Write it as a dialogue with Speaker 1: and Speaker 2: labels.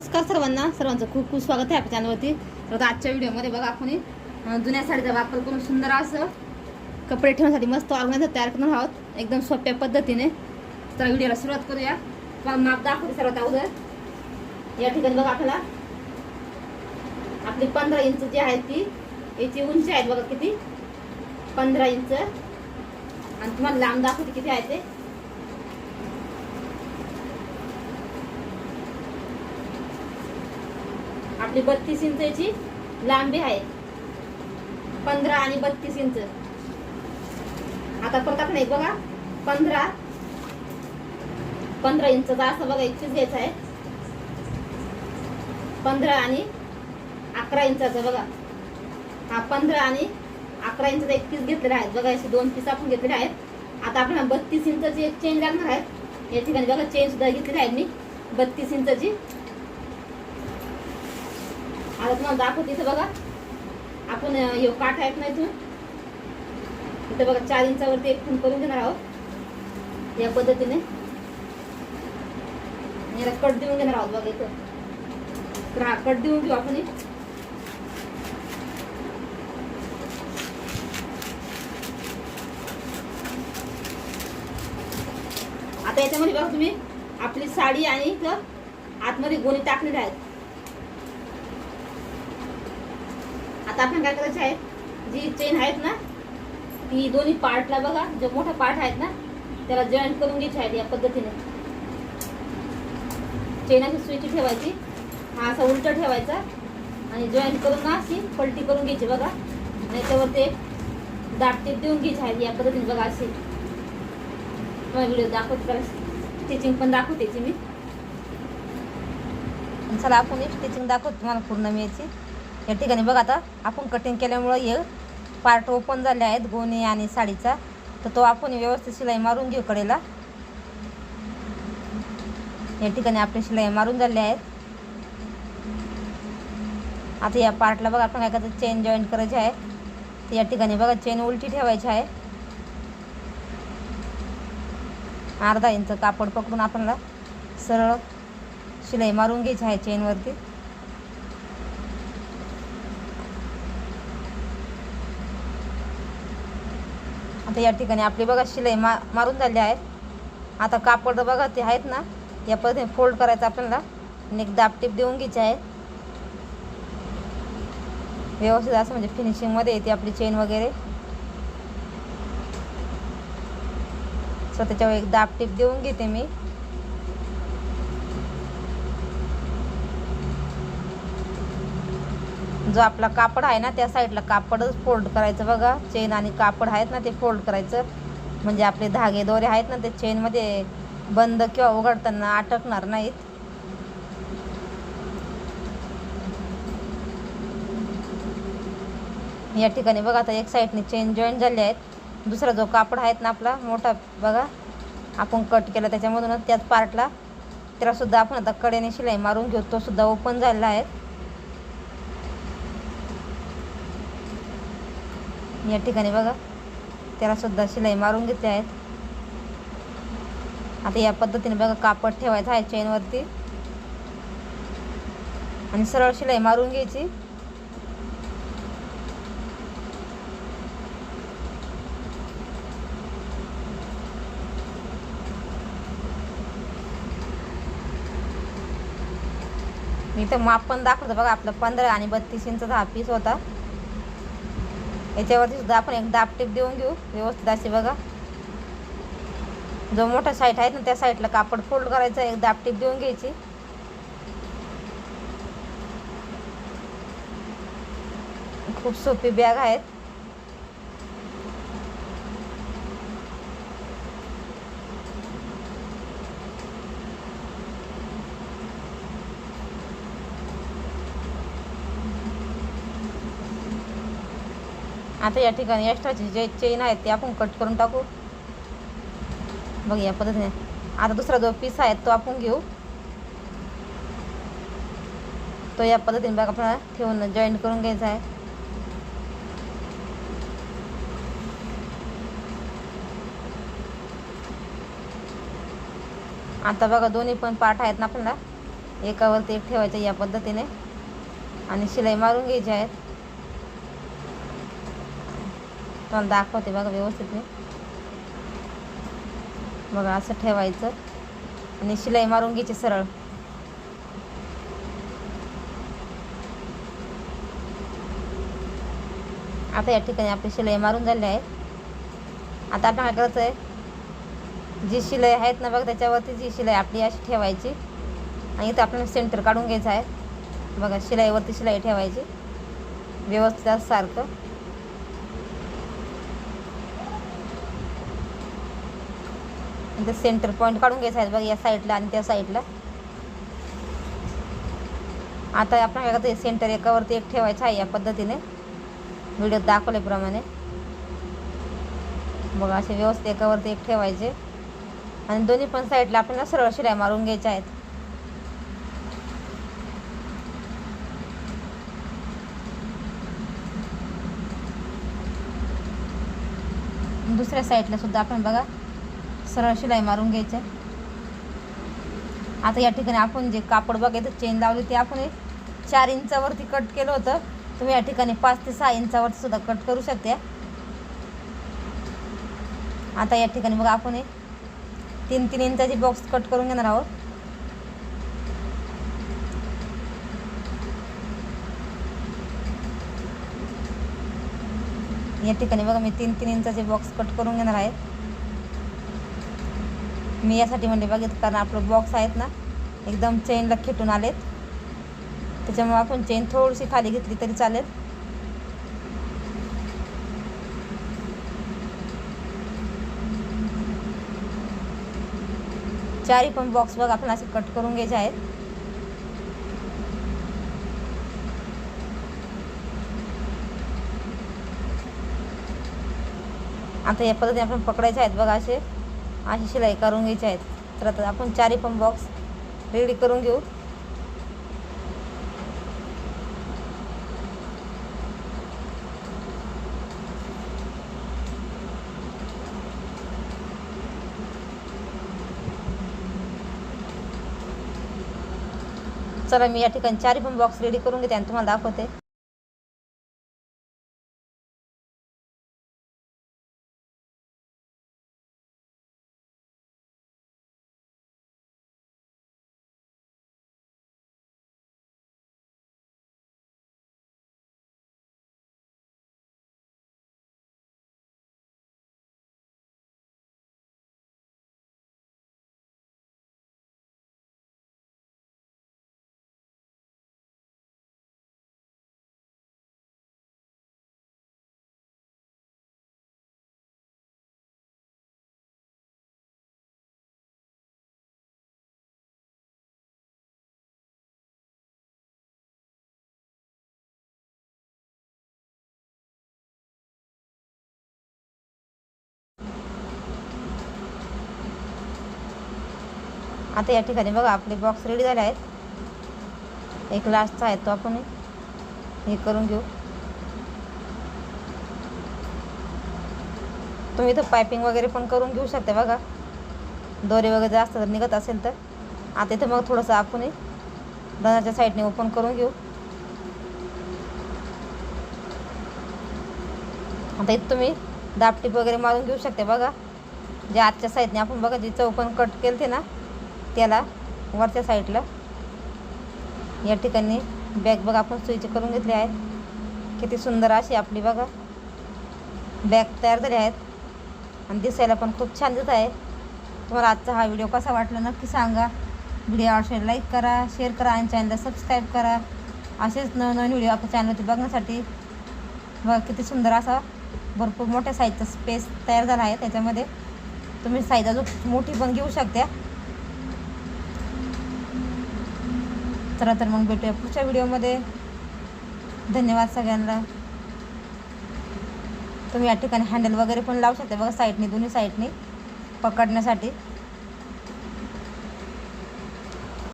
Speaker 1: नमस्कार सर्वांना. सर्वांचं खूप खूप स्वागत आहे आपल्या चॅनलवरती. तर आता आजच्या व्हिडिओमध्ये बघा आपण जुन्या साडीचा वापर करून सुंदर असं कपडे ठेवण्यासाठी मस्त ऑर्गनायझर तयार करणार आहोत. एकदम सोप्या पद्धतीने. तर व्हिडिओला सुरुवात करूया. तुम्हाला माप दाखवते सर्वात अगोदर. या ठिकाणी बघा आपल्याला. आपली पंधरा इंच जी आहे ती याची उंची आहे बघा किती? पंधरा इंच. आणि तुम्हाला लांब दाखवते किती आहे ते. आपली बत्तीस इंचाची लांबी आहे. पंधरा आणि बत्तीस इंच. आता परत नाही बघा. पंधरा. पंधरा इंचचा असं बघा एक घ्यायचं आहे. पंधरा आणि अकरा इंचाचा बघा. हा पंधरा आणि अकरा इंचाचा एक पीस घेतलेला आहे. बघा असे दोन पीस आपण घेतलेले आहेत. आता आपण बत्तीस इंचाची एक चेन लागणार आहे. या ठिकाणी बघा चेन सुद्धा घेतलेली आहे मी. बत्तीस इंचाची आता तुम्हाला दाखवते इथं बघा. आपण हे काठ आहेत ना इथून? इथं बघा चार इंचावरती एक फोन करून घेणार आहोत. या पद्धतीने. याला कट देऊन घेणार आहोत बघा इथं. तर हा कट देऊन घेऊ आपण आता याच्यामध्ये बघा तुम्ही आपली साडी आणि इथं आतमध्ये गोणी टाकलेले आहेत. आता आपण काय करायचं आहे जी चेन आहेत ना ती दोन्ही पार्टला बघा जो मोठा पार्ट आहेत ना त्याला जॉईंट करून घ्यायचे आहेत या पद्धतीने. चेन अशी स्विच ठेवायची हा असा उलट ठेवायचा आणि जॉईंट करून ना अशी पलटी करून घ्यायची बघा. आणि त्यावर ते दाट देऊन घ्यायची आहे या पद्धतीने बघा अशी व्हिडिओ दाखवते स्टिचिंग पण दाखवते मी. चला आपण स्टिचिंग दाखवतो तुम्हाला पूर्ण मी याची या ठिकाणी बघा आता आपण कटिंग केल्यामुळं हे पार्ट ओपन झाले आहेत गोणी आणि साडीचा. तर तो आपण व्यवस्थित शिलाई मारून घेऊ कडेला. या ठिकाणी आपली शिलाई मारून झाले आहेत. आता या पार्टला बघा आपण काय करायचं चेन जॉईंट करायची आहे. तर या ठिकाणी बघा चेन उलटी ठेवायची आहे. अर्धा इंच कापड पकडून आपल्याला सरळ शिलाई मारून घ्यायची आहे चेनवरती आता या ठिकाणी आपली बघा शिलाई मा मारून झाली आहे आता कापड बघा ते आहेत ना या पद्धतीने फोल्ड करायचं आपल्याला. आणि एक दापटीप देऊन घ्यायची आहे. व्यवस्थित असं म्हणजे फिनिशिंगमध्ये येते आपली चेन वगैरे. स्वतःच्यावर त्याच्यावर एक दापटीप देऊन घेते मी. जो आपला कापड आहे ना त्या साईडला कापडच फोल्ड करायचं बघा. चेन आणि कापड आहेत ना ते फोल्ड करायचं. म्हणजे आपले धागे दोरे आहेत ना ते चेनमध्ये बंद किंवा उघडताना अटकणार नाहीत. या ठिकाणी बघा आता एक साईडने चेन जॉईन झाले आहेत. दुसरा जो कापड आहेत ना आपला मोठा बघा. आपण कट केला त्याच्यामधूनच त्याच पार्टला त्यालासुद्धा आपण आता कडेने शिलाई मारून घेऊ तो सुद्धा ओपन झालेला आहे. या ठिकाणी बघा. त्यालासुद्धा शिलाई मारून घेतल्या आहेत. आता या पद्धतीने बघा कापड ठेवायचं आहे चेनवरती आणि सरळ शिलाई मारून घ्यायची. मी तर माप पण दाखवतो बघा आपलं पंधरा आणि बत्तीस इंच हा पीस होता. याच्यावरती सुद्धा आपण एक दापटीप देऊन घेऊ. व्यवस्थित असे बघा. जो मोठा साईट आहे ना त्या साईडला कापड फोल्ड करायचं एक दापटीप देऊन घ्यायची. खूप सोपी बॅग आहेत. आता या ठिकाणी एक्स्ट्राची जे चेन आहेत ते आपण कट करून टाकू. बघ या पद्धतीने. आता दुसरा जो पीस आहे तो आपण घेऊ. तो या पद्धतीने बघा आपल्याला ठेवून जॉईंट करून घ्यायचा आहे. आता बघा दोन्ही पण पार्ट आहेत ना आपल्याला. एकावरती एक ठेवायचं या पद्धतीने. आणि शिलाई मारून घ्यायची आहेत. तुम्हाला दाखवते बघा व्यवस्थित मी. बघा असं ठेवायचं. आणि शिलाई मारून घ्यायची सरळ. आता या ठिकाणी आपली शिलाई मारून झाली आहे. आता आपण काय करायचं आहे? जी शिलाई आहेत ना बघ त्याच्यावरती जी शिलाई आपली अशी ठेवायची. आणि इथं आपल्याला सेंटर काढून घ्यायचं आहे. बघा शिलाईवरती शिलाई ठेवायची. व्यवस्थित सारखं. इथं सेंटर पॉईंट काढून घ्यायचा आहे बघा या साईडला आणि त्या साईडला आता आपण काय करतो सेंटर एकावरती एक ठेवायचं आहे या पद्धतीने. व्हिडिओ दाखवल्याप्रमाणे. बघा असे व्यवस्थित एकावरती एक ठेवायचे. आणि दोन्ही पण साईडला आपल्याला सरळ शिलाई मारून घ्यायच्या आहेत. दुसऱ्या साईडला सुद्धा आपण बघा. सरळ शिलाई मारून घ्यायचे. आता या ठिकाणी आपण जे कापड बघायचं चेन लावली ते आपण एक चार इंचावरती कट केलं होतं. तुम्ही या ठिकाणी पाच ते सहा इंचावरती सुद्धा कट करू शकता. आता या ठिकाणी बघा आपण एक तीन तीन इंचाचे बॉक्स कट करून घेणार आहोत. या ठिकाणी बघा मी तीन तीन इंचाचे बॉक्स कट करून घेणार आहे. मी यासाठी म्हणजे बघितलं कारण आपलं बॉक्स आहेत ना एकदम चेनला खेटून आलेत. त्याच्यामुळे आपण चेन थोडीशी खाली घेतली तरी चालेल. चारही पण बॉक्स बघ आपण असे कट करून घ्यायचे आहेत. आता या पद्धतीने आपण पकडायचे आहेत बघा असे. अशी शिलाई करून घ्यायची आहेत. तर आता आपण चारी पण बॉक्स रेडी करून घेऊ. चला मी या ठिकाणी चारी पण बॉक्स रेडी करून घेते आणि तुम्हाला दाखवते. आता या ठिकाणी बघा आपले बॉक्स रेडी झाले आहेत. एक लास्टचा आहे तो आपण हे करून घेऊ. तुम्ही इथं पायपिंग वगैरे पण करून घेऊ शकता बघा. दोरे वगैरे जास्त जर निघत असेल तर. आता इथं मग थोडंसं आपण दनाच्या साईडने ओपन करून घेऊ. आता इथं तुम्ही दापटीप वगैरे मारून घेऊ शकते बघा. जे आजच्या साईडने आपण बघा जे चौकन कट केलं ना त्याला वरच्या साईडला. या ठिकाणी बॅग बघा आपण सुईचे करून घेतले आहेत. किती सुंदर अशी आपली बघा. बॅग तयार झाली आहेत. आणि दिसायला पण खूप छान दिसत आहे तुम्हाला आजचा हा व्हिडिओ कसा वाटला नक्की सांगा. व्हिडिओ आवडल्यास लाईक करा शेअर करा आणि चॅनलला सबस्क्राईब करा. असेच नवनवीन व्हिडिओ आपल्या चॅनलवरती बघण्यासाठी. बघा किती सुंदर असा भरपूर मोठ्या साईजचा स्पेस तयार झाला आहे त्याच्यामध्ये. तुम्ही साईज अजून मोठी पण घेऊ शकता. चला तर मग भेटूया पुढच्या व्हिडिओमध्ये. धन्यवाद सगळ्यांना. तुम्ही या ठिकाणी हँडल वगैरे पण लावू शकता. बघा साईडने दोन्ही साईडने पकडण्यासाठी.